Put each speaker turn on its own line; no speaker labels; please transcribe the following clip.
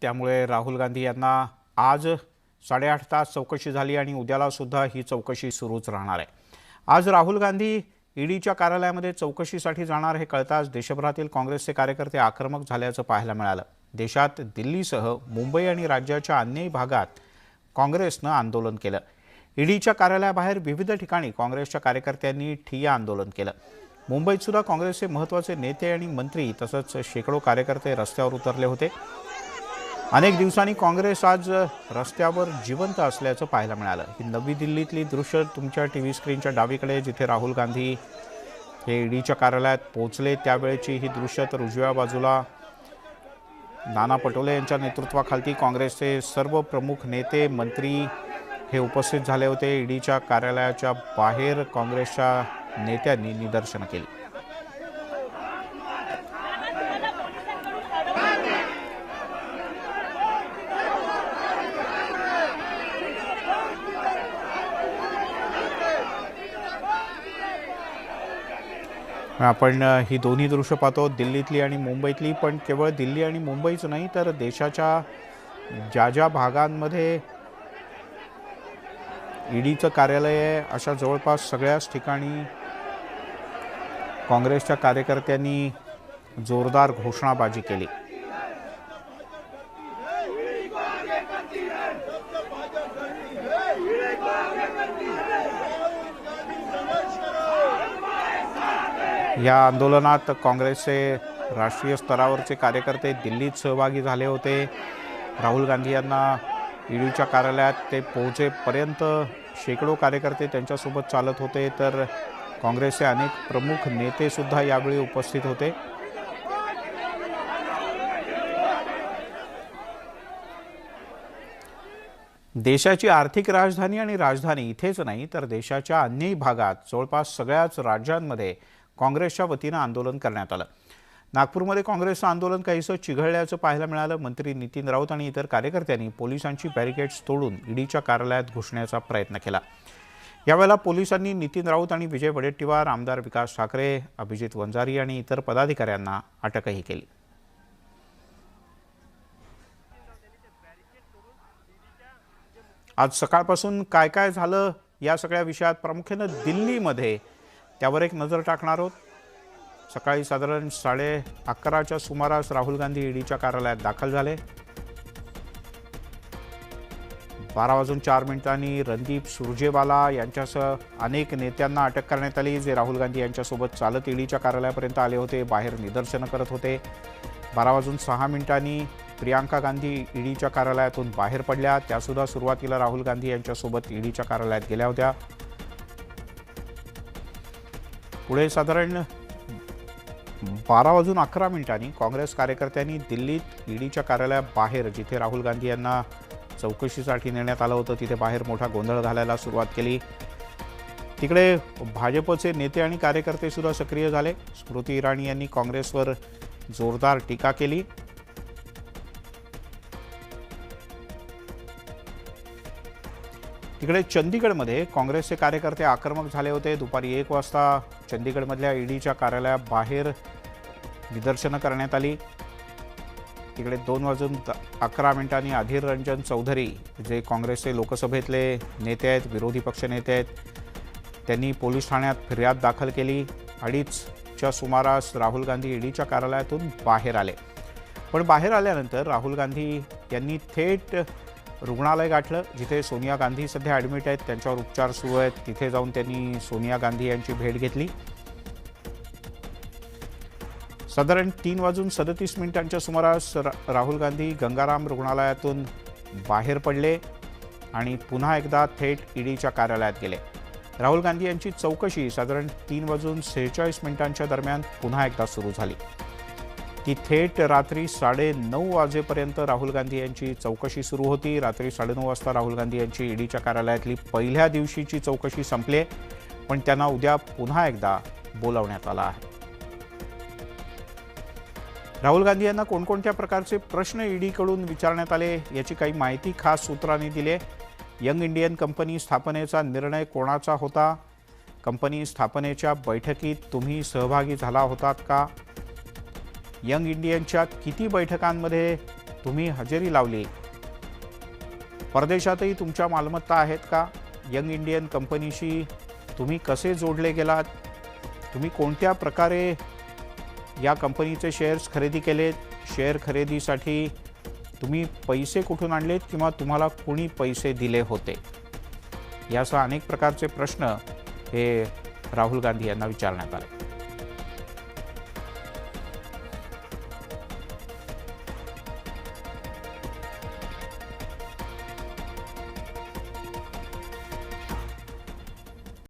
त्यामुळे राहुल गांधी यांना आज साडेआठ तास चौकशी झाली आणि उद्यालासुद्धा ही चौकशी सुरूच राहणार आहे. आज राहुल गांधी ईडीच्या कार्यालयामध्ये चौकशीसाठी जाणार हे कळताच देशभरातील काँग्रेसचे कार्यकर्ते आक्रमक झाल्याचं पाहायला मिळालं. देशात दिल्लीसह मुंबई आणि राज्याच्या अन्यही भागात काँग्रेसनं आंदोलन केलं. ईडीच्या कार्यालयाबाहेर विविध ठिकाणी काँग्रेसच्या कार्यकर्त्यांनी ठिय्या आंदोलन केलं. मुंबईत सुद्धा काँग्रेसचे महत्त्वाचे नेते आणि मंत्री तसंच शेकडो कार्यकर्ते रस्त्यावर उतरले होते. अनेक दिवसांनी काँग्रेस आज रस्त्यावर जिवंत असल्याचं पाहायला मिळालं. ही नवी दिल्लीतली दृश्य तुमच्या टी व्ही स्क्रीनच्या डावीकडे जिथे राहुल गांधी हे ईडीच्या कार्यालयात पोहोचले त्यावेळेची ही दृश्य तर उजव्या बाजूला नाना पटोले यांच्या नेतृत्वाखालती काँग्रेसचे सर्व प्रमुख नेते मंत्री हे उपस्थित झाले होते. ईडीच्या कार्यालयाच्या बाहेर काँग्रेसच्या नेत्यांनी निदर्शनं केली. आपण ही दोन्ही दृश्य पाहतो दिल्लीतली आणि मुंबईतली. पण केवळ दिल्ली आणि मुंबईच नाही तर देशाच्या ज्या ज्या भागांमध्ये ईडीचं कार्यालय आहे अशा जवळपास सगळ्याच ठिकाणी काँग्रेसच्या कार्यकर्त्यांनी जोरदार घोषणाबाजी केली. या आंदोलनात काँग्रेसचे राष्ट्रीय स्तरावरचे कार्यकर्ते दिल्लीत सहभागी झाले होते. राहुल गांधी यांना ईडीच्या कार्यालयात ते पोहोचेपर्यंत शेकडो कार्यकर्ते त्यांच्यासोबत चालत होते तर काँग्रेसचे अनेक प्रमुख नेतेसुद्धा यावेळी उपस्थित होते. देशाची आर्थिक राजधानी आणि राजधानी इथेच नाही तर देशाच्या अन्यही भागात जवळपास सगळ्याच राज्यांमध्ये काँग्रेसच्या वतीनं आंदोलन करण्यात आलं. नागपूरमध्ये काँग्रेसचं आंदोलन काहीसं चिघळल्याचं पाहायला मिळालं. मंत्री नितीन राऊत आणि इतर कार्यकर्त्यांनी पोलिसांची बॅरिकेड्स तोडून ईडीच्या कार्यालयात घुसण्याचा प्रयत्न केला. यावेळेला पोलिसांनी नितीन राऊत आणि विजय वडेट्टीवार आमदार विकास ठाकरे अभिजित वंजारी आणि इतर पदाधिकाऱ्यांना अटकही केली. आज सकाळपासून काय काय झालं या सगळ्या विषयात प्रामुख्यानं दिल्लीमध्ये त्यावर एक नजर टाकणार आहोत. सकाळी साधारण साडे अकराच्या सुमारास राहुल गांधी ईडीच्या कार्यालयात दाखल झाले. बारा वाजून चार मिनिटांनी रणदीप सुरजेवाला यांच्यासह अनेक नेत्यांना अटक करण्यात आली जे राहुल गांधी यांच्यासोबत चालत ईडीच्या कार्यालयापर्यंत आले होते बाहेर निदर्शनं करत होते. बारा वाजून सहा मिनिटांनी प्रियांका गांधी ईडीच्या कार्यालयातून बाहेर पडल्या. त्यासुद्धा सुरुवातीला राहुल गांधी यांच्यासोबत ईडीच्या कार्यालयात गेल्या होत्या. पुढे साधारण बारा वाजून अकरा मिनिटांनी काँग्रेस कार्यकर्त्यांनी दिल्लीत ईडीच्या कार्यालयाबाहेर जिथे राहुल गांधी यांना चौकशीसाठी नेण्यात आलं होतं तिथे बाहेर मोठा गोंधळ घालायला सुरुवात केली. तिकडे भाजपचे नेते आणि कार्यकर्ते सुद्धा सक्रिय झाले. स्मृती इराणी यांनी काँग्रेसवर जोरदार टीका केली. तिकडे चंदीगडमध्ये काँग्रेसचे कार्यकर्ते आक्रमक झाले होते. दुपारी एक वाजता चंदीगडमधल्या ईडीच्या कार्यालयाबाहेर निदर्शनं करण्यात आली. तिकडे दोन वाजून अकरा मिनिटांनी अधीर रंजन चौधरी जे काँग्रेसचे लोकसभेतले नेते आहेत विरोधी पक्ष नेते आहेत त्यांनी पोलीस ठाण्यात फिर्याद दाखल केली. अडीचच्या सुमारास राहुल गांधी ईडीच्या कार्यालयातून बाहेर आले. पण बाहेर आल्यानंतर राहुल गांधी यांनी थेट रुग्णालय गाठलं जिथे सोनिया गांधी सध्या ॲडमिट आहेत त्यांच्यावर उपचार सुरू आहेत. तिथे जाऊन त्यांनी सोनिया गांधी यांची भेट घेतली. साधारण तीन वाजून सदतीस मिनिटांच्या सुमारास राहुल गांधी गंगाराम रुग्णालयातून बाहेर पडले आणि पुन्हा एकदा थेट ईडीच्या कार्यालयात गेले. राहुल गांधी यांची चौकशी साधारण तीन वाजून सेहेचाळीस मिनिटांच्या दरम्यान पुन्हा एकदा सुरू झाली. ती थेट रात्री साडे नऊ वाजेपर्यंत राहुल गांधी यांची चौकशी सुरू होती. रात्री साडेनऊ वाजता राहुल गांधी यांची ईडीच्या कार्यालयातली पहिल्या दिवशीची चौकशी संपली पण त्यांना उद्या पुन्हा एकदा बोलावण्यात आलं आहे. राहुल गांधी यांना कोणकोणत्या प्रकारचे प्रश्न ईडीकडून विचारण्यात आले याची काही माहिती खास सूत्रांनी दिली यंग इंडियन कंपनी स्थापनेचा निर्णय कोणाचा होता? कंपनी स्थापनेच्या बैठकीत तुम्ही सहभागी झाला होतात का? यंग इंडियनच्या किती बैठकांमध्ये तुम्ही हजेरी लावली? परदेशातही तुमच्या मालमत्ता आहेत का? यंग इंडियन कंपनीशी तुम्ही कसे जोडले गेलात? तुम्ही कोणत्या प्रकारे या कंपनीचे शेअर्स खरेदी केलेत? शेअर खरेदीसाठी तुम्ही पैसे कुठून आणलेत किंवा तुम्हाला कुणी पैसे दिले होते? यासह अनेक प्रकारचे प्रश्न हे राहुल गांधी यांना विचारण्यात आले.